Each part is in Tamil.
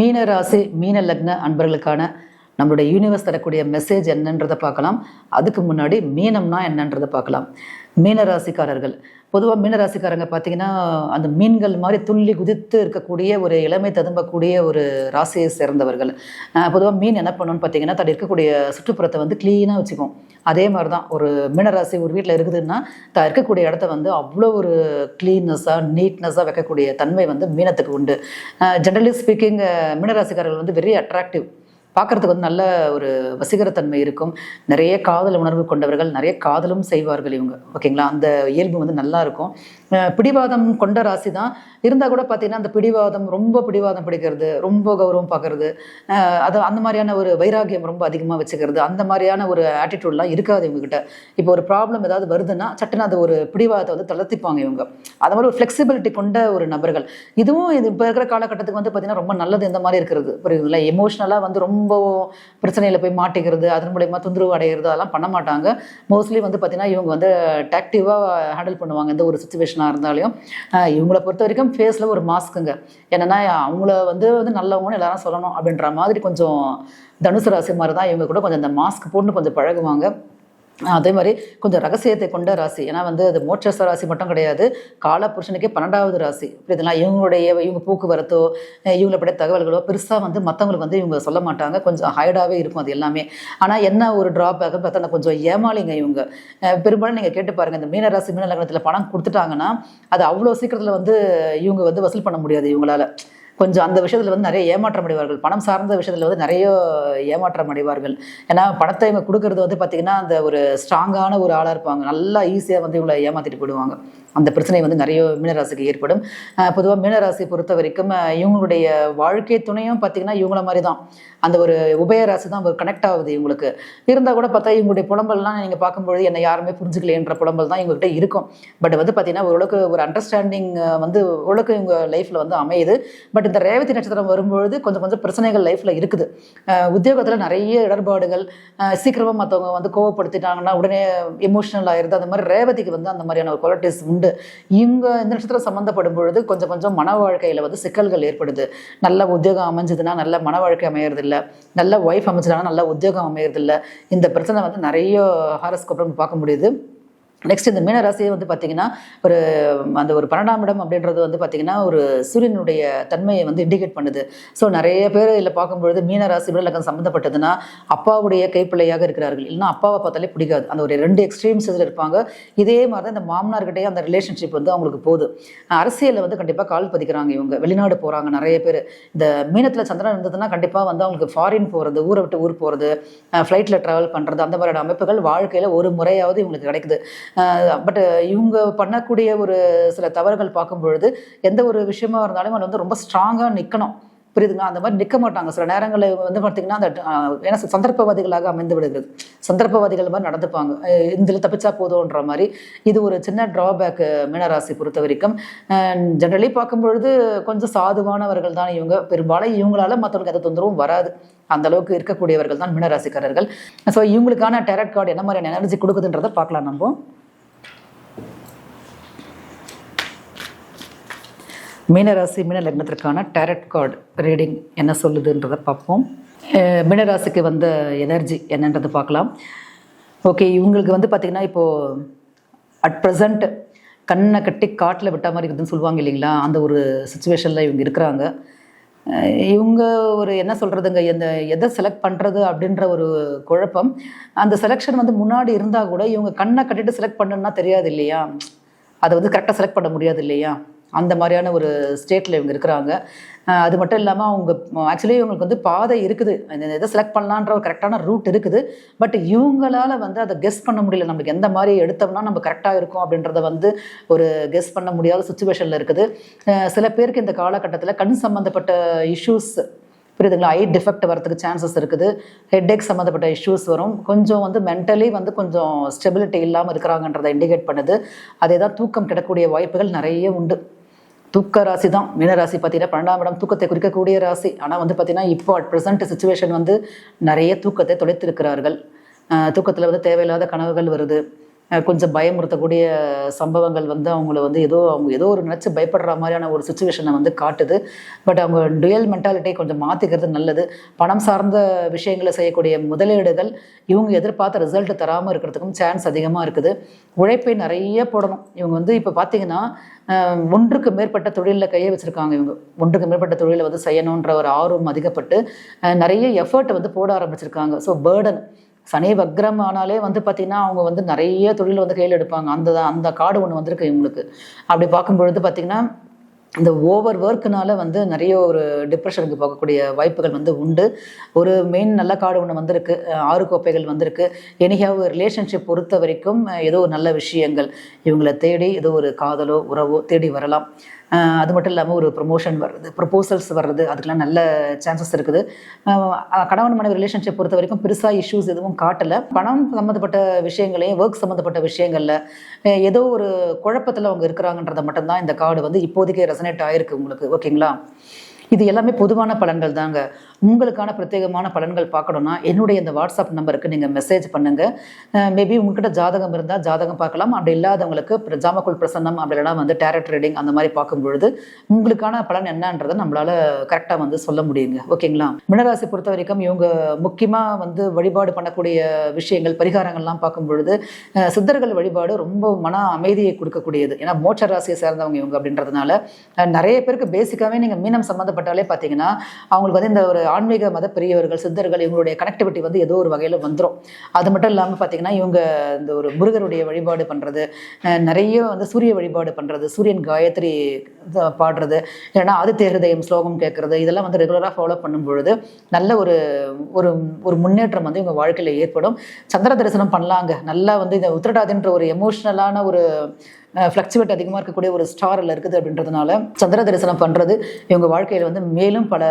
மீன ராசி மீன லக்ன அன்பர்களுக்கான நம்மளுடைய யூனிவர்ஸ் தரக்கூடிய மெசேஜ் என்னன்றதை பார்க்கலாம். அதுக்கு முன்னாடி மீனம்னா என்னன்றதை பார்க்கலாம். மீனராசிக்காரர்கள் பொதுவாக மீனராசிக்காரங்க பார்த்தீங்கன்னா அந்த மீன்கள் மாதிரி துள்ளி குதித்து இருக்கக்கூடிய ஒரு இளமை ததும்பக்கூடிய ஒரு ராசியை சேர்ந்தவர்கள். பொதுவாக மீன் என்ன பண்ணணும்னு பார்த்தீங்கன்னா தன் இருக்கக்கூடிய சுற்றுப்புறத்தை வந்து க்ளீனாக வச்சுக்கும். அதே மாதிரி தான் ஒரு மீனராசி ஒரு வீட்டில் இருக்குதுன்னா தான் இருக்கக்கூடிய இடத்த வந்து அவ்வளோ ஒரு க்ளீன்னஸாக நீட்னஸாக வைக்கக்கூடிய தன்மை வந்து மீனத்துக்கு உண்டு. ஜென்ரலி ஸ்பீக்கிங் மீனராசிக்காரர்கள் வந்து வெரி அட்ராக்டிவ் பார்க்கறதுக்கு வந்து நல்ல ஒரு வசீகரத்தன்மை இருக்கும். நிறைய காதல் உணர்வு கொண்டவர்கள் நிறைய காதலும் செய்வார்கள் இவங்க. ஓகேங்களா? அந்த இயல்பு வந்து நல்லா இருக்கும். பிடிவாதம் கொண்ட ராசி தான். இருந்தால் கூட பார்த்தீங்கன்னா அந்த பிடிவாதம் ரொம்ப பிடிவாதம் பிடிக்கிறது ரொம்ப கௌரவம் பார்க்கறது அது அந்த மாதிரியான ஒரு வைராகியம் ரொம்ப அதிகமாக வச்சுக்கிறது அந்த மாதிரியான ஒரு ஆட்டிடியூட்லாம் இருக்காது இவங்ககிட்ட. இப்போ ஒரு ப்ராப்ளம் ஏதாவது வருதுன்னா சட்டுன்னு அது ஒரு பிடிவாதத்தை வந்து தளர்த்திப்பாங்க இவங்க. அது மாதிரி ஒரு ஃப்ளெக்சிபிலிட்டி கொண்ட ஒரு நபர்கள். இதுவும் இது இப்போ இருக்கிற காலகட்டத்துக்கு வந்து பார்த்தீங்கன்னா ரொம்ப நல்லது இந்த மாதிரி இருக்கிறது. புரியுதுங்களா? எமோஷ்னலாக வந்து ரொம்ப பிரச்சனையில் போய் மாட்டிக்கிறது அதன் மூலயமா தொந்தரவு அடைகிறது அதெல்லாம் பண்ண மாட்டாங்க. மோஸ்ட்லி வந்து பார்த்தீங்கன்னா இவங்க வந்து டாக்டிவாக ஹேண்டில் பண்ணுவாங்க. எந்த ஒரு சுச்சுவேஷனாக இருந்தாலும். இவங்களை பொறுத்த வரைக்கும் ஃபேஸில் ஒரு மாஸ்க்குங்க என்னென்னா அவங்கள வந்து வந்து நல்லவங்கன்னு எல்லாரும் சொல்லணும் அப்படின்ற மாதிரி கொஞ்சம் தனுசு ராசி மாதிரி தான் இவங்க கூட கொஞ்சம் அந்த மாஸ்க் போட்டு கொஞ்சம் பழகுவாங்க. அதே மாதிரி கொஞ்சம் ரகசியத்தை கொண்ட ராசி. ஏன்னா வந்து அது மோட்சஸ்த ராசி மட்டும் கிடையாது. கால புருஷனுக்கே பன்னெண்டாவது ராசி. இதெல்லாம் இவங்களுடைய இவங்க போக்குவரத்தோ அஹ் இவங்களை பற்றிய தகவல்களோ பெருசாக வந்து மற்றவங்களுக்கு வந்து இவங்க சொல்ல மாட்டாங்க. கொஞ்சம் ஹைடாகவே இருக்கும் அது எல்லாமே. ஆனால் என்ன ஒரு ட்ராபேக் பார்த்தா கொஞ்சம் ஏமாளிங்க இவங்க. பெரும்பாலும் நீங்கள் கேட்டு பாருங்கள் இந்த மீனராசி மீன லக்னத்தில் பணம் கொடுத்துட்டாங்கன்னா அது அவ்வளோ சீக்கிரத்தில் வந்து இவங்க வந்து வசூல் பண்ண முடியாது இவங்களால. கொஞ்சம் அந்த விஷயத்தில் வந்து நிறைய ஏமாற்றம் அடைவார்கள். பணம் சார்ந்த விஷயத்தில் வந்து நிறைய ஏமாற்றம் அடைவார்கள். ஏன்னா பணத்தை இவங்க கொடுக்கறது வந்து பார்த்திங்கன்னா அந்த ஒரு ஸ்ட்ராங்கான ஒரு ஆளாக இருப்பாங்க. நல்லா ஈஸியாக வந்து இவங்களை ஏமாற்றிட்டு போயிடுவாங்க. அந்த பிரச்சனை வந்து நிறைய மீனராசிக்கு ஏற்படும். பொதுவாக மீனராசி பொறுத்த வரைக்கும் இவங்களுடைய வாழ்க்கை துணையும் பார்த்திங்கன்னா இவங்கள மாதிரி தான் அந்த ஒரு உபயராசி தான் கனெக்ட் ஆகுது இவங்களுக்கு. இருந்தால் கூட பார்த்தா இவங்களுடைய புலம்பல்லாம் நீங்கள் பார்க்கும்பொழுது என்னை யாருமே புரிஞ்சுக்கலன்ற புலம்பல் தான் இவங்ககிட்ட இருக்கும். பட் வந்து பார்த்தீங்கன்னா ஓரளவுக்கு ஒரு அண்டர்ஸ்டாண்டிங் வந்து ஓரளவுக்கு இவங்க லைஃப்பில் வந்து அமையுது. பட் இந்த ரேவதி நட்சத்திரம் வரும்பொழுது கொஞ்சம் கொஞ்சம் பிரச்சனைகள் லைஃப்பில் இருக்குது. உத்தியோகத்தில் நிறைய இடர்பாடுகள் சீக்கிரமாக மற்றவங்க வந்து கோவப்படுத்திட்டாங்கன்னா உடனே எமோஷனல் ஆயிருது அந்த மாதிரி ரேவதிக்கு வந்து அந்த மாதிரியான ஒரு குவாலிட்டிஸ் உண்டு. இவங்க இந்த நட்சத்திரம் சம்மந்தப்படும் பொழுது கொஞ்சம் கொஞ்சம் மன வாழ்க்கையில் வந்து சிக்கல்கள் ஏற்படுது. நல்ல உத்தியோகம் அமைஞ்சதுன்னா நல்ல மன வாழ்க்கை அமையறது இல்லை நல்ல ஒய்ஃப் அமைஞ்சதுன்னா நல்ல உத்தியோகம் அமையறது இல்லை இந்த பிரச்சனை வந்து நிறைய ஹாரஸ்கோப் பார்க்க முடியுது. நெக்ஸ்ட் இந்த மீனராசியை வந்து பார்த்தீங்கன்னா ஒரு அந்த ஒரு பன்னெண்டாம் இடம் அப்படின்றது வந்து பார்த்தீங்கன்னா ஒரு சூரியனுடைய தன்மையை வந்து இண்டிகேட் பண்ணுது. ஸோ நிறைய பேர் இதில் பார்க்கும்பொழுது மீனராசி விடலக்கம் சம்மந்தப்பட்டதுன்னா அப்பாவுடைய கைப்பிள்ளையாக இருக்கிறார்கள். இல்லைன்னா அப்பாவை பார்த்தாலே பிடிக்காது. அந்த ஒரு ரெண்டு எக்ஸ்ட்ரீம்ஸ் இதில் இருப்பாங்க. இதே மாதிரி தான் இந்த மாமனார்கிட்டே அந்த ரிலேஷன்ஷிப் வந்து அவங்களுக்கு போகுது. அரசியலில் வந்து கண்டிப்பாக கால் பதிக்கிறாங்க இவங்க. வெளிநாடு போகிறாங்க நிறைய பேர். இந்த மீனத்தில் சந்திரன் இருந்ததுன்னா கண்டிப்பாக வந்து அவங்களுக்கு ஃபாரின் போகிறது ஊரை விட்டு ஊர் போகிறது ஃப்ளைட்டில் ட்ராவல் பண்ணுறது அந்த மாதிரியான அமைப்புகள் வாழ்க்கையில் ஒரு முறையாவது இவங்களுக்கு கிடைக்குது. பட் இவங்க பண்ணக்கூடிய ஒரு சில தவறுகள் பார்க்கும் பொழுது எந்த ஒரு விஷயமா இருந்தாலும் அது வந்து ரொம்ப ஸ்ட்ராங்காக நிற்கணும் புரியுதுங்களா? அந்த மாதிரி நிற்க மாட்டாங்க. சில நேரங்களில் இவங்க வந்து பார்த்தீங்கன்னா அந்த ஏன்னா சந்தர்ப்பவாதிகளாக அமைந்து விடுகிறது. சந்தர்ப்பவாதிகள் மாதிரி நடந்துப்பாங்க. இதில் தப்பிச்சா போதும்ன்ற மாதிரி. இது ஒரு சின்ன ட்ராபேக் மீனராசி பொறுத்த வரைக்கும். ஜென்ரலி பார்க்கும்பொழுது கொஞ்சம் சாதுவானவர்கள் தான் இவங்க. பெரும்பாலும் இவங்களால மற்றவங்களுக்கு எந்த தொந்தரவும் வராது. அந்த அளவுக்கு இருக்கக்கூடியவர்கள் தான் மீனராசிக்காரர்கள். ஸோ இவங்களுக்கான டேரட் கார்டு என்ன மாதிரியான எனர்ஜி கொடுக்குதுன்றதை பார்க்கலாம் நம்ம. மீனராசி மீன லக்னத்திற்கான டேரட் கார்டு ரீடிங் என்ன சொல்லுதுன்றதை பார்ப்போம். மீனராசிக்கு வந்த எனர்ஜி என்னன்றது பார்க்கலாம். ஓகே இவங்களுக்கு வந்து பார்த்திங்கன்னா இப்போது அட் ப்ரெசண்ட் கண்ணை கட்டி காட்டில் விட்ட மாதிரி இருக்குதுன்னு சொல்லுவாங்க இல்லைங்களா? அந்த ஒரு சுச்சுவேஷனில் இவங்க இருக்கிறாங்க. இவங்க ஒரு என்ன சொல்கிறதுங்க எந்த எதை செலக்ட் பண்ணுறது அப்படின்ற ஒரு குழப்பம். அந்த செலெக்ஷன் வந்து முன்னாடி இருந்தால் கூட இவங்க கண்ணை கட்டிட்டு செலக்ட் பண்ணுன்னா தெரியாது இல்லையா? அதை வந்து கரெக்டாக செலக்ட் பண்ண முடியாது இல்லையா? அந்த மாதிரியான ஒரு ஸ்டேட்டில் இவங்க இருக்கிறாங்க. அது மட்டும் இல்லாமல் அவங்க ஆக்சுவலி இவங்களுக்கு வந்து பாதை இருக்குது. இந்த எதை செலக்ட் பண்ணலான்ற ஒரு கரெக்டான ரூட் இருக்குது. பட் இவங்களால வந்து அதை கெஸ் பண்ண முடியல. நம்மளுக்கு எந்த மாதிரி எடுத்தோம்னா நம்ம கரெக்டாக இருக்கும் அப்படின்றத வந்து ஒரு கெஸ் பண்ண முடியாத சுச்சுவேஷனில் இருக்குது. சில பேருக்கு இந்த காலகட்டத்தில் கண் சம்மந்தப்பட்ட இஷ்யூஸ் புரியுதுங்களா? ஐ டிஃபெக்ட் வரதுக்கு சான்சஸ் இருக்குது. ஹெட்ஏக் சம்மந்தப்பட்ட இஷ்யூஸ் வரும். கொஞ்சம் வந்து மென்டலி வந்து கொஞ்சம் ஸ்டெபிலிட்டி இல்லாமல் இருக்கிறாங்கன்றதை இண்டிகேட் பண்ணுது. அதே தான் தூக்கம் கிடக்கூடிய வாய்ப்புகள் நிறைய உண்டு. தூக்க ராசி தான் மீனராசி பார்த்தீங்கன்னா பன்னெண்டாம் இடம் தூக்கத்தை குறிக்கக்கூடிய ராசி. ஆனால் வந்து பார்த்தீங்கன்னா இப்போ அட் ப்ரெசென்ட் சுச்சுவேஷன் வந்து நிறைய தூக்கத்தை தொலைத்திருக்கிறார்கள். தூக்கத்தில் வந்து தேவையில்லாத கனவுகள் வருது. கொஞ்சம் பயமுறுத்தக்கூடிய சம்பவங்கள் வந்து அவங்கள வந்து ஏதோ அவங்க ஏதோ ஒரு நினச்சி பயப்படுற மாதிரியான ஒரு சுச்சுவேஷனை வந்து காட்டுது. பட் அவங்க டுயல் மென்டாலிட்டியை கொஞ்சம் மாற்றிக்கிறது நல்லது. பணம் சார்ந்த விஷயங்களை செய்யக்கூடிய முதலீடுகள் இவங்க எதிர்பார்த்த ரிசல்ட் தராமல் இருக்கிறதுக்கும் சான்ஸ் அதிகமாக இருக்குது. உழைப்பை நிறைய போடணும். இவங்க வந்து இப்போ பார்த்தீங்கன்னா ஒன்றுக்கு மேற்பட்ட தொழிலில் கையை வச்சுருக்காங்க இவங்க. ஒன்றுக்கு மேற்பட்ட தொழிலை வந்து செய்யணுன்ற ஒரு ஆர்வம் அதிகப்பட்டு நிறைய எஃபர்ட் வந்து போட ஆரம்பிச்சிருக்காங்க. ஸோ பேர்டன் சனி வக்ரம் ஆனாலே வந்து பார்த்திங்கன்னா அவங்க வந்து நிறைய தொழில் வந்து கையில் எடுப்பாங்க. அந்த அந்த காடு ஒன்று வந்திருக்கு இவங்களுக்கு. அப்படி பார்க்கும்பொழுது பார்த்திங்கன்னா இந்த ஓவர் ஒர்க்குனால வந்து நிறைய ஒரு டிப்ரெஷனுக்கு போகக்கூடிய வாய்ப்புகள் வந்து உண்டு. ஒரு மெயின் நல்ல கார்டு ஒன்று வந்திருக்கு. ஆறு கோப்பைகள் வந்திருக்கு. எனிஹாவ் ரிலேஷன்ஷிப் பொறுத்த வரைக்கும் ஏதோ ஒரு நல்ல விஷயங்கள். இவங்களை தேடி ஏதோ ஒரு காதலோ உறவோ தேடி வரலாம். அது மட்டும் இல்லாமல் ஒரு ப்ரொமோஷன் வர்றது ப்ரொப்போசல்ஸ் வர்றது அதுக்கெலாம் நல்ல சான்சஸ் இருக்குது. கணவன் மனைவி ரிலேஷன்ஷிப் பொறுத்த வரைக்கும் பெருசாக இஷ்யூஸ் எதுவும் காட்டலை. பணம் சம்மந்தப்பட்ட விஷயங்களையும் ஒர்க் சம்மந்தப்பட்ட விஷயங்களில் ஏதோ ஒரு குழப்பத்தில் அவங்க இருக்கிறாங்கன்றதை மட்டும்தான் இந்த கார்டு வந்து இப்போதைக்கு ரெசனேட் ஆகிருக்கு உங்களுக்கு ஓகேங்களா இது எல்லாமே பொதுவான பலன்கள் தாங்க. உங்களுக்கான பிரத்யேகமான பலன்கள் பார்க்கணுன்னா என்னுடைய இந்த வாட்ஸ்அப் நம்பருக்கு நீங்கள் மெசேஜ் பண்ணுங்கள் மேபி உங்ககிட்ட ஜாதகம் இருந்தால் ஜாதகம் பார்க்கலாம். அப்படி இல்லாதவங்களுக்கு ஜாமக்குள் பிரசன்னம் அப்படி இல்லைனா வந்து டேரட் ரீடிங் அந்த மாதிரி பார்க்கும் பொழுது உங்களுக்கான பலன் என்னன்றதை நம்மளால கரெக்டாக வந்து சொல்ல முடியுங்க. ஓகேங்களா? மினராசி பொறுத்த வரைக்கும் இவங்க முக்கியமாக வந்து வழிபாடு பண்ணக்கூடிய விஷயங்கள் பரிகாரங்கள்லாம் பார்க்கும் பொழுது சித்தர்கள் வழிபாடு ரொம்ப மன அமைதியை கொடுக்கக்கூடியது. ஏன்னா மோட்ச ராசியை சேர்ந்தவங்க இவங்க அப்படின்றதுனால நிறைய பேருக்கு பேசிக்காகவே நீங்கள் மீனம் சம்மந்தப்பட்டாலே பார்த்தீங்கன்னா அவங்களுக்கு வந்து இந்த ஒரு ஆன்மீக மத பெரியவர்கள் சித்தர்கள் இவங்களுடைய கனெக்டிவிட்டி வந்து ஏதோ ஒரு வகையில் வந்துடும் அது மட்டும் இல்லாமல் பார்த்தீங்கன்னா இவங்க இந்த ஒரு முருகருடைய வழிபாடு பண்ணுறது நிறைய வந்து சூரிய வழிபாடு பண்ணுறது சூரியன் காயத்ரி பாடுறது இல்லைன்னா ஆதித்ய ஹிருதயம் ஸ்லோகம் கேட்குறது இதெல்லாம் வந்து ரெகுலராக ஃபாலோ பண்ணும் பொழுது நல்ல ஒரு ஒரு ஒரு முன்னேற்றம் வந்து இவங்க வாழ்க்கையில் ஏற்படும். சந்திர தரிசனம் பண்ணலாங்க. நல்லா வந்து இந்த உத்திரடாதின்ற ஒரு எமோஷ்னலான ஒரு ஃப்ளக்சுவேட் அதிகமாக இருக்கக்கூடிய ஒரு ஸ்டாரில் இருக்குது அப்படின்றதுனால சந்திர தரிசனம் பண்ணுறது இவங்க வாழ்க்கையில் வந்து மேலும் பல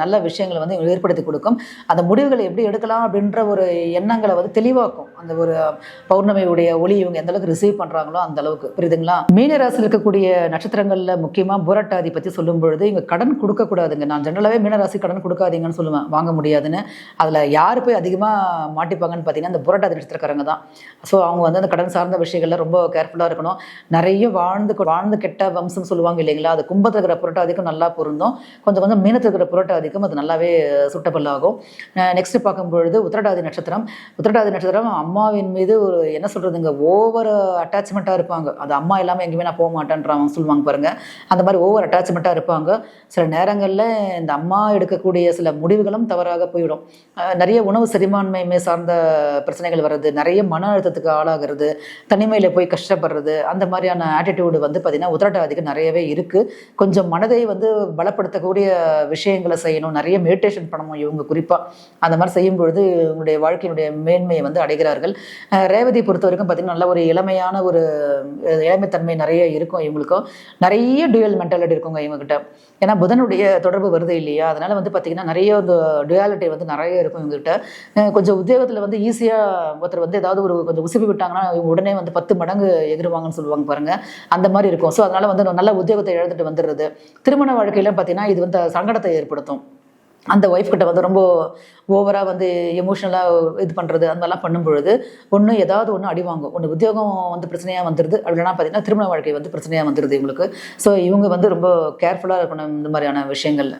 நல்ல விஷயங்களை வந்து ஏற்படுத்தி கொடுக்கும். அந்த முடிவுகளை எப்படி எடுக்கலாம் அப்படின்ற ஒரு எண்ணங்களை வந்து தெளிவாக்கும். அந்த ஒரு பௌர்ணமியுடைய ஒளி இவங்க எந்த அளவுக்கு ரிசீவ் பண்ணுறாங்களோ அந்த அளவுக்கு. புரியுதுங்களா? மீனராசியில் இருக்கக்கூடிய நட்சத்திரங்களில் முக்கியமாக புரட்டாதி பற்றி சொல்லும் பொழுது இவங்க கடன் கொடுக்கக்கூடாதுங்க நான் ஜென்ரலாகவே மீனராசி கடன் கொடுக்காதீங்கன்னு சொல்லுவேன். வாங்க முடியாதுன்னு. அதில் யார் போய் அதிகமாக மாட்டிப்பாங்கன்னு பார்த்தீங்கன்னா இந்த புரட்டாதி நட்சத்திரக்காரங்க தான். ஸோ அவங்க வந்து அந்த கடன் சார்ந்த விஷயங்களில் ரொம்ப கேர்ஃபுல்லாக இருக்கணும். நிறைய வாழ்ந்து வாழ்ந்து கெட்ட வம்சம் சொல்லுவாங்க இல்லைங்களா? அது கும்பத்தில் இருக்கிற புரட்டாதிக்கும் நல்லா பொருந்தும். கொஞ்சம் கொஞ்சம் மீனத்தில் இருக்கிற புரட்டாதிக்கும் அது நல்லாவே சுட்டபிள் ஆகும். நெக்ஸ்ட் பார்க்கும்பொழுது உத்திரடாதி உத்திரட்டாதி நட்சத்திரம். உத்திரட்டாதி நட்சத்திரம் அம்மாவின் மீது ஒரு என்ன சொல்கிறதுங்க ஓவர் அட்டாச்மெண்ட்டாக இருப்பாங்க. அது அம்மா இல்லாமல் எங்கேயுமே நான் போக மாட்டேன்றவங்க சொல்லுவாங்க பாருங்கள் அந்த மாதிரி ஓவர் அட்டாச்மெண்ட்டாக இருப்பாங்க. சில நேரங்களில் இந்த அம்மா எடுக்கக்கூடிய சில முடிவுகளும் தவறாக போயிடும். நிறைய உணவு செரிமான்மையுமே சார்ந்த பிரச்சனைகள் வர்றது நிறைய மன அழுத்தத்துக்கு ஆளாகிறது தனிமையில் போய் கஷ்டப்படுறது அந்த மாதிரி மாதிரியான ஆட்டிடியூடு வந்து பார்த்திங்கன்னா உத்திரட்டாதிக்கு நிறையவே இருக்குது கொஞ்சம் மனதை வந்து பலப்படுத்தக்கூடிய விஷயங்களை செய்யணும். நிறைய மெடிடேஷன் பண்ணணும் இவங்க குறிப்பாக அந்த மாதிரி செய்யும் பொழுது இவங்களுடைய வாழ்க்கையினுடைய மேன்மையை வந்து அடைகிறார்கள். ரேவதி பொறுத்த வரைக்கும் பார்த்திங்கன்னா நல்ல ஒரு இளமையான ஒரு இளமைத்தன்மை நிறைய இருக்கும் இவங்களுக்கும் நிறைய டுயல் மென்டாலிட்டி இருக்குங்க இவங்ககிட்ட. ஏன்னா புதனுடைய தொடர்பு வருது இல்லையா? அதனால் வந்து பார்த்திங்கன்னா நிறைய இந்த டுயாலிட்டி வந்து நிறைய இருக்கும் இவங்ககிட்ட. கொஞ்சம் உத்தியோகத்தில் வந்து ஈஸியாக ஒருத்தர் வந்து ஏதாவது ஒரு கொஞ்சம் உசுப்பி விட்டாங்கன்னா இவங்க உடனே வந்து பத்து மடங்கு எகிருவாங்கன்னு சொல்லுவாங்க. பாருங்க. அந்த மாதிரி இருக்கும். ஸோ அதனால வந்து நல்ல உத்தியோகத்தை இழந்துட்டு வந்துடுறது. திருமண வாழ்க்கையில பார்த்தீங்கன்னா இது வந்து சங்கடத்தை ஏற்படுத்தும். அந்த ஒய்ஃப் கிட்ட வந்து ரொம்ப ஓவராக வந்து எமோஷனலாக இது பண்ணுறது அந்த மாதிரிலாம் பண்ணும் பொழுது ஒன்று ஏதாவது ஒன்று அடி வாங்கும். ஒன்று உத்தியோகம் வந்து பிரச்சனையாக வந்துடுது. அப்படின்னா பார்த்தீங்கன்னா திருமண வாழ்க்கை வந்து பிரச்சனையாக வந்துடுது இவங்களுக்கு. ஸோ இவங்க வந்து ரொம்ப கேர்ஃபுல்லாக இருக்கணும் இந்த மாதிரியான விஷயங்கள்ல.